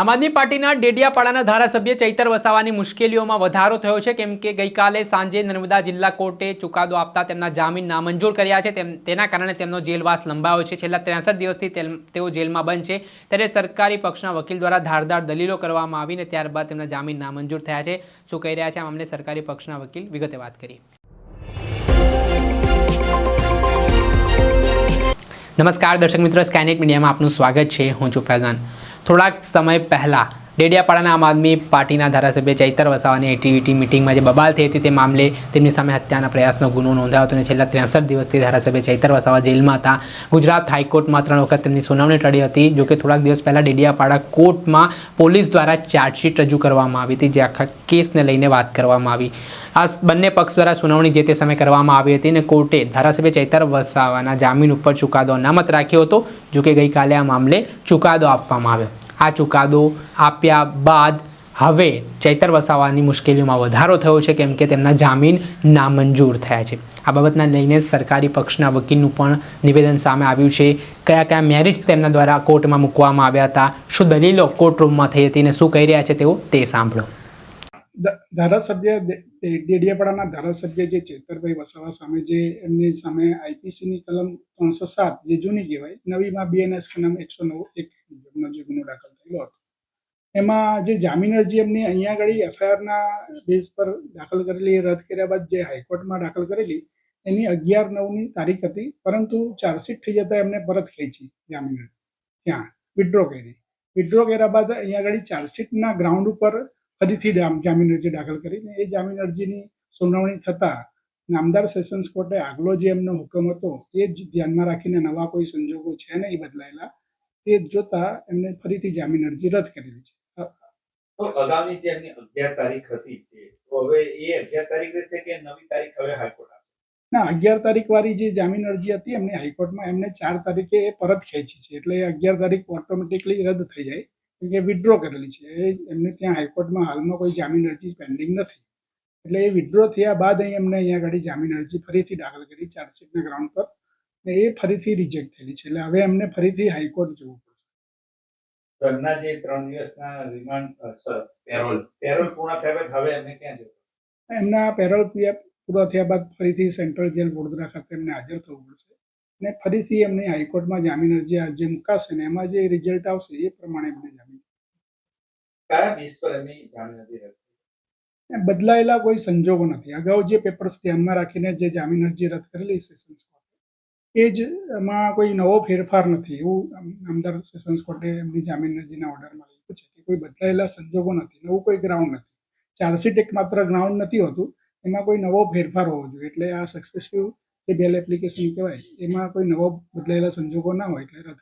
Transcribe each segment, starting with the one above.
આમ આદમી પાર્ટીના ડેડિયાપાડાના ધારાસભ્ય ચૈતર વસાવાની મુશ્કેલીઓમાં વધારો થયો છે. કેમ કે ગઈકાલે સાંજે નર્મદા જિલ્લા કોર્ટે ચુકાદો આપતા તેમના જામીન નામંજૂર કર્યા છે. તેના કારણે તેમનો જેલવાસ લંબાયો છે. છેલ્લા ત્રેસઠ દિવસથી તેઓ જેલમાં બંધ છે. ત્યારે સરકારી પક્ષના વકીલ દ્વારા ધારદાર દલીલો કરવામાં આવીને ત્યારબાદ તેમના જામીન નામંજૂર થયા છે. શું કહી રહ્યા છે આ મામલે સરકારી પક્ષના વકીલ? વિગતે વાત કરી નમસ્કાર, દર્શક મિત્રો. સ્કાયનેટ મીડિયામાં આપનું સ્વાગત છે. હું છું ફૈઝાન થોડાક સમય પહેલાં ડેડિયાપાડાના આમ આદમી પાર્ટીના ધારાસભ્ય ચૈતર વસાવાની એટીવીટી મિટિંગમાં જે બબાલ થઈ હતી તે મામલે તેમની સામે હત્યાના પ્રયાસનો ગુનો નોંધાયો હતો અને છેલ્લા ત્રેસઠ દિવસથી ધારાસભ્ય ચૈતર વસાવા જેલમાં હતા. ગુજરાત હાઈકોર્ટમાં ત્રણ વખત તેમની સુનાવણી ટળી હતી જોકે થોડાક દિવસ પહેલાં ડેડિયાપાડા કોર્ટમાં પોલીસ દ્વારા ચાર્જશીટ રજૂ કરવામાં આવી હતી, જે આખા કેસને લઈને વાત કરવામાં આવી. આ બંને પક્ષ દ્વારા સુનાવણી જે તે સમયે કરવામાં આવી હતી અને કોર્ટે ધારાસભ્ય ચૈતર વસાવાના જામીન ઉપર ચુકાદો અનામત રાખ્યો હતો, જો કે ગઈકાલે આ મામલે ચુકાદો આપવામાં આવ્યો. આ ચુકાદો આપ્યા બાદ હવે ચૈતર વસાવાની મુશ્કેલીઓમાં વધારો થયો છે, કેમ કે તેમના જામીન નામંજૂર થયા છે. આ બાબતના લઈને સરકારી પક્ષના વકીલનું પણ નિવેદન સામે આવ્યું છે. કયા કયા મેરિટ્સ તેમના દ્વારા કોર્ટમાં મૂકવામાં આવ્યા હતા? શું દલીલો કોર્ટ રૂમમાં થઈ હતી અને શું કહી રહ્યા છે તેઓ તે સાંભળો. ધારાસભ્ય ડેડિયાપાડાના ધારાસભ્ય જે ચેતરભાઈ વસાવા સામે જે એમની સામે આઈપીસીની કલમ ત્રણસો સાત, જે જૂની કહેવાય, નવીમાં બીએનએસ કલમ એકસો નવ, એક મુજબનો જે ગુનો દાખલ થયેલો હતો. એમાં જે જામીન અરજી એમની અહીંયા આગળ એફઆઈઆરના બેઝ પર દાખલ કરેલી રદ કર્યા બાદ જે હાઈકોર્ટમાં દાખલ કરેલી, એની અગિયાર નવની તારીખ હતી, પરંતુ ચાર્જશીટ થઈ જતા એમને પરત ખેંચી જામીન ત્યાં વિડ્રો કરી. વિડ્રો કર્યા બાદ અહીંયા આગળ ચાર્જશીટના ગ્રાઉન્ડ ઉપર ફરીથી જામીન અરજી દાખલ કરીને, એ જામીન અરજીની સુનાવણી થતાં નામદાર સેશન્સ કોર્ટે આગલો જે એમનો હુકમ હતો, એ જ ધ્યાનમાં રાખીને નવા કોઈ સંજોગો છે નહીં બદલાયેલા. એ જોતા એમને ફરીથી જામીન અરજી રદ કરેલી છે. તો અગાઉની જે એમની અગિયાર તારીખ હતી છે તો હવે એ અગિયાર તારીખ છે કે નવી તારીખ હવે હાઈકોર્ટ ના અગિયાર તારીખ વાળી જે જામીન અરજી હતી એમને હાઈકોર્ટમાં એમને ચાર તારીખે એ પરત ખેંચી છે. એટલે અગિયાર તારીખ ઓટોમેટિકલી રદ થઈ જાય. કેમ કે વિડ્રો કરેલી છે. એ એમને ત્યાં હાઈકોર્ટમાં હાલમાં કોઈ જામીન અરજી પેન્ડિંગ નથી. એટલે એ વિડ્રો થયા બાદ અહીં એમને અહીંયા આગળ જામીન અરજી ફરીથી દાખલ કરી ચાર્જશીટના ગ્રાઉન્ડ પર. ને એ ફરીથી રિજેક્ટ થયેલી છે. એટલે હવે એમને ફરીથી હાઈકોર્ટ જવું તો એમના જે ત્રણ દિવસના રિમાન્ડ પેરોલ પેરોલ પૂર્ણ થયા બાદ હવે એમને ક્યાં જવું એમના પેરોલ પૂરો થયા બાદ ફરીથી સેન્ટ્રલ જેલ વડોદરા ખાતે એમને હાજર થવું પડશે. અને ફરીથી એમને હાઈકોર્ટમાં જામીન અરજી જે મુકાશે ને એમાં જે રિઝલ્ટ આવશે એ પ્રમાણે એમને જામીન. કયા બેઝ પર એમની જામીન અરજી રદ બદલાયેલા કોઈ સંજોગો નથી. અગાઉ જે પેપર્સ ધ્યાનમાં રાખીને જે જામીન અરજી રદ કરેલી સેશન્સ કોર્ટે એ જ એમાં કોઈ નવો ફેરફાર નથી. એવું અમદાવાદ સેશન્સ કોર્ટે એમની જામીન અરજીના ઓર્ડરમાં લખ્યું છે કે કોઈ બદલાયેલા સંજોગો નથી, નવું કોઈ ગ્રાઉન્ડ નથી. ચાર્જશીટ એક માત્ર ગ્રાઉન્ડ નથી હોતું, એમાં કોઈ નવો ફેરફાર હોવો જોઈએ. એટલે આ સક્સેસિવ જે બેલ એપ્લિકેશન કહેવાય, એમાં કોઈ નવો બદલાયેલા સંજોગો ના હોય એટલે રદ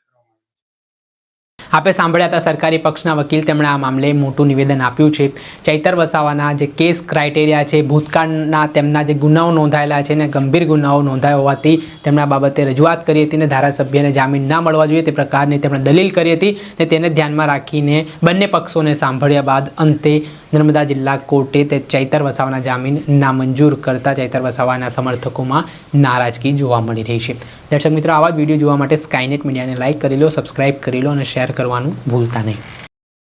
કરવામાં આવે આપે સાંભળ્યા હતા સરકારી પક્ષના વકીલ તેમણે આ મામલે મોટું નિવેદન આપ્યું છે. ચૈતર વસાવાના જે કેસ ક્રાઇટેરિયા છે, ભૂતકાળના તેમના જે ગુનાઓ નોંધાયેલા છે ને ગંભીર ગુનાઓ નોંધાયા હોવાથી તેમણે આ બાબતે રજૂઆત કરી હતી ને ધારાસભ્યને જામીન ના મળવા જોઈએ તે પ્રકારની તેમણે દલીલ કરી હતી ને તેને ધ્યાનમાં રાખીને બંને પક્ષોને સાંભળ્યા બાદ અંતે નર્મદા જિલ્લા કોર્ટે તે ચૈતર વસાવાના જામીન નામંજૂર કરતા ચૈતર વસાવાના સમર્થકોમાં નારાજગી જોવા મળી રહી છે. દર્શક મિત્રો, આવા જ વીડિયો જોવા માટે સ્કાયનેટ મીડિયાને લાઇક કરી લો સબસ્ક્રાઇબ કરી લો અને શેર કરવાનું ભૂલતા નહીં.